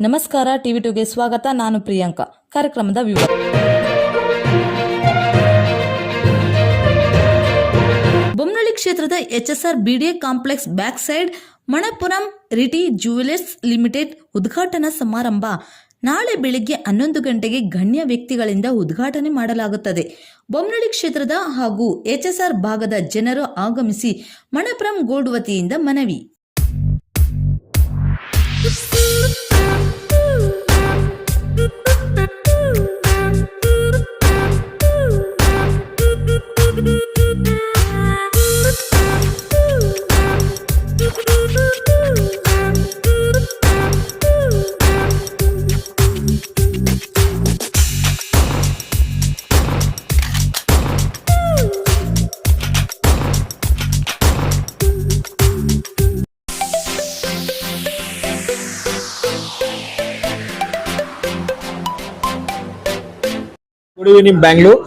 ನಮಸ್ಕಾರ, ಟಿವಿ ಟುಗೆ ಸ್ವಾಗತ. ನಾನು ಪ್ರಿಯಾಂಕಾ. ಕಾರ್ಯಕ್ರಮದ ವಿವರ. ಬೊಮ್ಮನಳ್ಳಿ ಕ್ಷೇತ್ರದ HSR BDA complex back side Manappuram ರಿಟಿ jewellers limited ಉದ್ಘಾಟನಾ ಸಮಾರಂಭ ನಾಳೆ ಬೆಳಿಗ್ಗೆ ಹನ್ನೊಂದು ಗಂಟೆಗೆ ಗಣ್ಯ ವ್ಯಕ್ತಿಗಳಿಂದ ಉದ್ಘಾಟನೆ ಮಾಡಲಾಗುತ್ತದೆ. ಬೊಮ್ಮನಹಳ್ಳಿ ಕ್ಷೇತ್ರದ ಹಾಗೂ ಎಚ್ಎಸ್ಆರ್ ಭಾಗದ ಜನರು ಆಗಮಿಸಿ ಮಣಪುರಂ ಗೋಡ್ ವತಿಯಿಂದ ಮನವಿ. Good evening, Bangalore.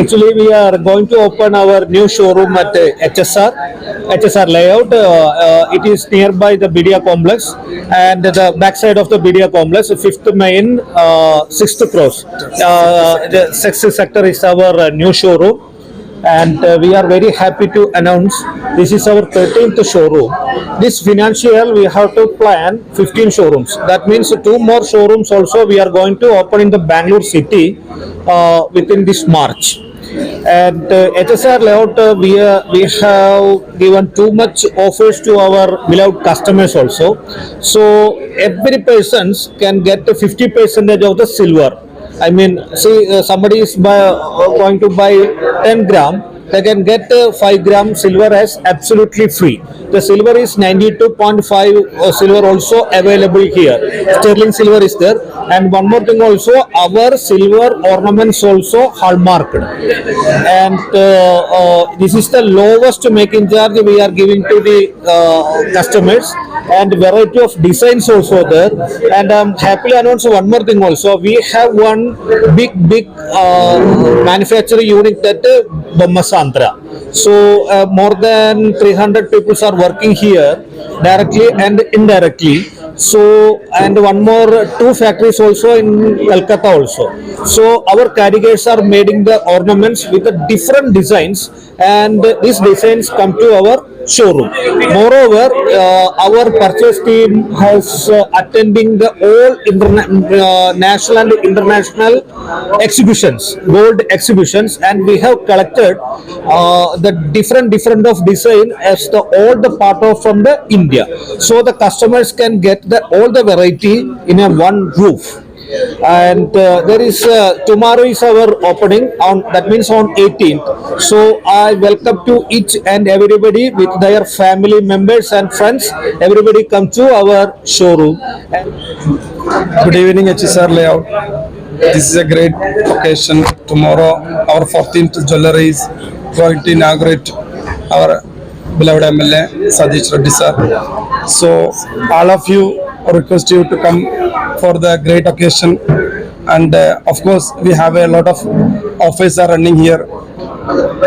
Actually, we are going to open our new showroom at uh, HSR, HSR layout. Uh, uh, it is nearby the Media complex and the backside of the Media complex, fifth main, uh, sixth cross. Uh, the sixth sector is our uh, new showroom. And uh, we are very happy to announce this is our 13th showroom. This financial we have to plan 15 showrooms. That means two more showrooms also we are going to open in the Bangalore city uh, within this March. And uh, HSR layout uh, we uh, we have given too much offers to our beloved customers also. So every persons can get 50 percentage of the silver. I mean, see, uh, somebody is buy, uh, going to buy 10 gram, they can get uh, 5 gram silver as absolutely free. The silver is 92.5 uh, silver also available here. Sterling silver is there. And one more thing also, our silver ornaments also hallmarked. And uh, uh, this is the lowest making charge we are giving to the uh, customers and variety of designs also there. And I'm happily announce one more thing also. We have one big, big uh, manufacturing unit at uh, Bommasandra. So uh, more than 300 people are working here directly and indirectly. So and one more two factories also in Calcutta also. So our carriers are making the ornaments with the different designs and these designs come to our showroom. Moreover, uh, our purchase team has uh, attending the all uh, national and international exhibitions, gold exhibitions, and we have collected uh, the different different of design as the all the part of from the India. So the customers can get the all the variety in a one roof and uh, there is uh, tomorrow is our opening on that means on 18th so i welcome to each and everybody with their family members and friends everybody come to our showroom Good evening, HSR Layout. This is a great occasion. Tomorrow, our 14th jewelry is going to inaugurate our beloved MLA, Sadish Reddy sir. So, all of you request you to come for the great occasion. And uh, of course, we have a lot of offers are running here,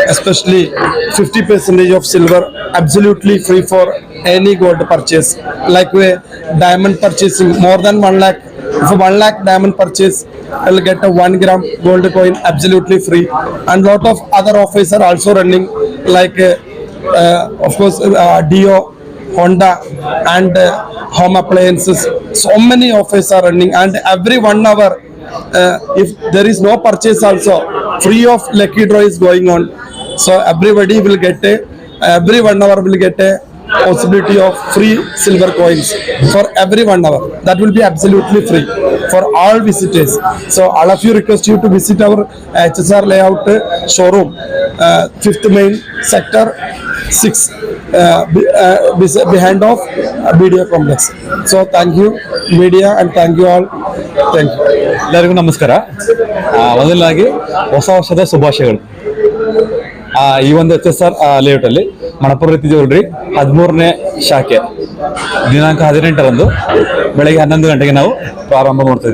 especially 50 percentage of silver absolutely free for any gold purchase. Like we diamond purchasing more than 1 lakh, for 1 lakh diamond purchase, you'll get a 1 gram gold coin absolutely free. And lot of other offers are also running like uh, uh, of course uh, Dio, Honda and uh, home appliances. So many offers are running and every one hour uh, if there is no purchase also free of lucky draw is going on. So everybody will get a every one hour will get a possibility of free silver coins for every one hour. That will be absolutely free for all visitors. So all of you request you to visit our hsr layout showroom uh, fifth main sector 6 uh, be- uh, behind of BDO complex. So thank you media and thank you all. Thank you. ಎಲ್ಲರಿಗೂ ನಮಸ್ಕಾರ. ಮೊದಲಾಗಿ ಹೊಸ ವರ್ಷದ ಶುಭಾಶಯಗಳು. ಈ ಒಂದು H S R layout ಅಲ್ಲಿ ಮಣಪುರ ರೀತಿ ಜ್ಯುವೆಲ್ರಿ ಹದಿಮೂರನೇ ಶಾಖೆ. ದಿನಾಂಕ ಹದಿನೆಂಟರಂದು ಬೆಳಗ್ಗೆ ಹನ್ನೊಂದು ಗಂಟೆಗೆ ನಾವು ಪ್ರಾರಂಭ ಮಾಡ್ತಾ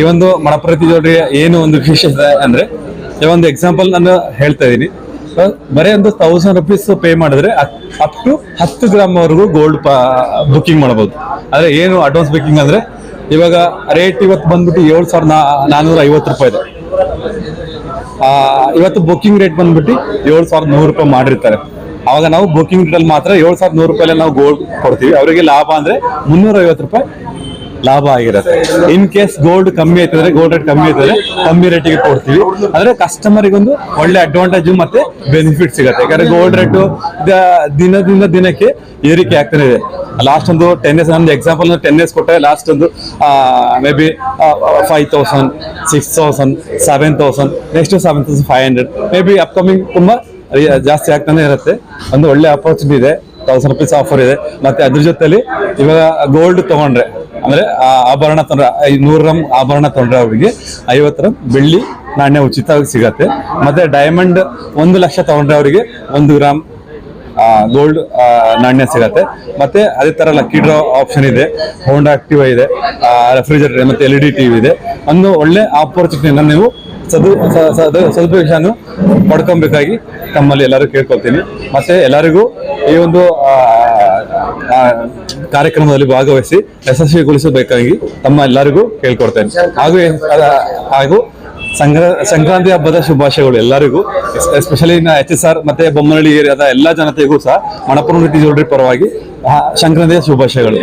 ಈ ಒಂದು ಮಣಪುರ ರೀತಿ ಏನು ಒಂದು ವಿಶೇಷತೆ ಅಂದ್ರೆ ಈ ಒಂದು ಎಕ್ಸಾಂಪಲ್ ನಾನು ಹೇಳ್ತಾ ಇದ್ದೀನಿ. ಬರೀ ಒಂದು ತೌಸಂಡ್ ರುಪೀಸ್ ಪೇ ಮಾಡಿದ್ರೆ ಅಪ್ ಟು ಹತ್ತು ಗ್ರಾಮ್ ವರೆಗೂ ಗೋಲ್ಡ್ ಬುಕಿಂಗ್ ಮಾಡಬಹುದು. ಆದರೆ ಏನು ಅಡ್ವಾನ್ಸ್ ಬುಕ್ಕಿಂಗ್ ಅಂದ್ರೆ ಇವಾಗ ರೇಟ್ ಇವತ್ತು ಬಂದ್ಬಿಟ್ಟು ಏಳು ಸಾವಿರದ ನಾನ್ನೂರ ಐವತ್ತು ರೂಪಾಯಿ ಇದೆ. ಇವತ್ತು ಬುಕಿಂಗ್ ರೇಟ್ ಬಂದ್ಬಿಟ್ಟು ಏಳು ಸಾವಿರದ ನೂರು ರೂಪಾಯಿ ಮಾಡಿರ್ತಾರೆ. ಆವಾಗ ನಾವು ಬುಕ್ಕಿಂಗ್ ರೇಟಲ್ಲಿ ಮಾತ್ರ ಏಳು ಸಾವಿರದ ನೂರು ರೂಪಾಯಿ ನಾವು ಗೋಲ್ಡ್ ಕೊಡ್ತೀವಿ. ಅವರಿಗೆ ಲಾಭ ಅಂದ್ರೆ ಮುನ್ನೂರ ಐವತ್ತು ರೂಪಾಯಿ ಲಾಭ ಆಗಿರುತ್ತೆ. ಇನ್ ಕೇಸ್ ಗೋಲ್ಡ್ ಕಮ್ಮಿ ಆಯ್ತಂದ್ರೆ ಗೋಲ್ಡ್ ರೇಟ್ ಕಮ್ಮಿ ಆಯ್ತಂದ್ರೆ ಕಮ್ಮಿ ರೇಟಿಗೆ ಕೊಡ್ತೀವಿ. ಅಂದ್ರೆ ಕಸ್ಟಮರಿಗೊಂದು ಒಳ್ಳೆ ಅಡ್ವಾಂಟೇಜ್ ಮತ್ತೆ ಬೆನಿಫಿಟ್ ಸಿಗುತ್ತೆ. ಯಾಕಂದ್ರೆ ಗೋಲ್ಡ್ ರೇಟು ದಿನದಿಂದ ದಿನಕ್ಕೆ ಏರಿಕೆ ಆಗ್ತಾನೆ ಇದೆ. ಲಾಸ್ಟ್ ಒಂದು ಟೆನ್ ಡೇಸ್ ನಮ್ದು ಎಕ್ಸಾಂಪಲ್ ಟೆನ್ ಡೇಸ್ ಕೊಟ್ಟರೆ ಲಾಸ್ಟ್ ಒಂದು maybe five thousand six thousand seven thousand next seven thousand five hundred maybe upcoming ತುಂಬಾ ಜಾಸ್ತಿ ಆಗ್ತಾನೆ ಇರುತ್ತೆ. ಒಂದು ಒಳ್ಳೆ ಅಪರ್ಚುನಿಟಿ ಇದೆ. ತೌಸಂಡ್ ರುಪೀಸ್ ಆಫರ್ ಇದೆ. ಮತ್ತೆ ಅದ್ರ ಜೊತೆಲಿ ಇವಾಗ ಗೋಲ್ಡ್ ತಗೊಂಡ್ರೆ, ಅಂದ್ರೆ ಆಭರಣ ತೊಂದ್ರೆ ನೂರು ಗ್ರಾಮ್ ಆಭರಣ ತೊಂದ್ರೆ ಅವರಿಗೆ, ಐವತ್ತು ರಮ್ ಬೆಳ್ಳಿ ನಾಣ್ಯ ಉಚಿತವಾಗಿ ಸಿಗತ್ತೆ. ಮತ್ತೆ ಡೈಮಂಡ್ ಒಂದು ಲಕ್ಷ ತಗೊಂಡ್ರೆ ಅವರಿಗೆ ಒಂದು ಗ್ರಾಮ್ ಗೋಲ್ಡ್ ನಾಣ್ಯ ಸಿಗತ್ತೆ. ಮತ್ತೆ ಅದೇ ತರ ಲಕ್ಕಿ ಡ್ರಾ ಆಪ್ಷನ್ ಇದೆ. ಹೋಂಡಾ ಆಕ್ಟಿವ್ ಇದೆ. ರೆಫ್ರಿಜರೇಟರ್ ಮತ್ತೆ ಎಲ್ ಇ ಡಿ ಟಿವಿ ಇದೆ. ಒಂದು ಒಳ್ಳೆ ಆಪರ್ಚುನಿಟಿನ ನೀವು ಸದು ಸದುಪಯೋಗ ಪಡ್ಕೊಬೇಕಾಗಿ ತಮ್ಮಲ್ಲಿ ಎಲ್ಲರೂ ಕೇಳ್ಕೊಳ್ತೀನಿ. ಮತ್ತೆ ಎಲ್ಲರಿಗೂ ಈ ಒಂದು ಕಾರ್ಯಕ್ರಮದಲ್ಲಿ ಭಾಗವಹಿಸಿ ಯಶಸ್ವಿಗೊಳಿಸಬೇಕಾಗಿ ತಮ್ಮ ಎಲ್ಲರಿಗೂ ಕೇಳ್ಕೊಡ್ತೇನೆ ಹಾಗೂ ಹಾಗೂ ಸಂಕ್ರ ಸಂಕ್ರಾಂತಿ ಹಬ್ಬದ ಶುಭಾಶಯಗಳು ಎಲ್ಲರಿಗೂ. ಎಸ್ಪೆಷಲಿ ಎಚ್ ಎಸ್ ಆರ್ ಮತ್ತೆ ಬೊಮ್ಮನಹಳ್ಳಿ ಏರಿಯಾದ ಎಲ್ಲಾ ಜನತೆಗೂ ಸಹ ಮಣಪುರ ರೀತಿ ಜೋಡ್ರಿ ಪರವಾಗಿ ಸಂಕ್ರಾಂತಿಯ ಶುಭಾಶಯಗಳು.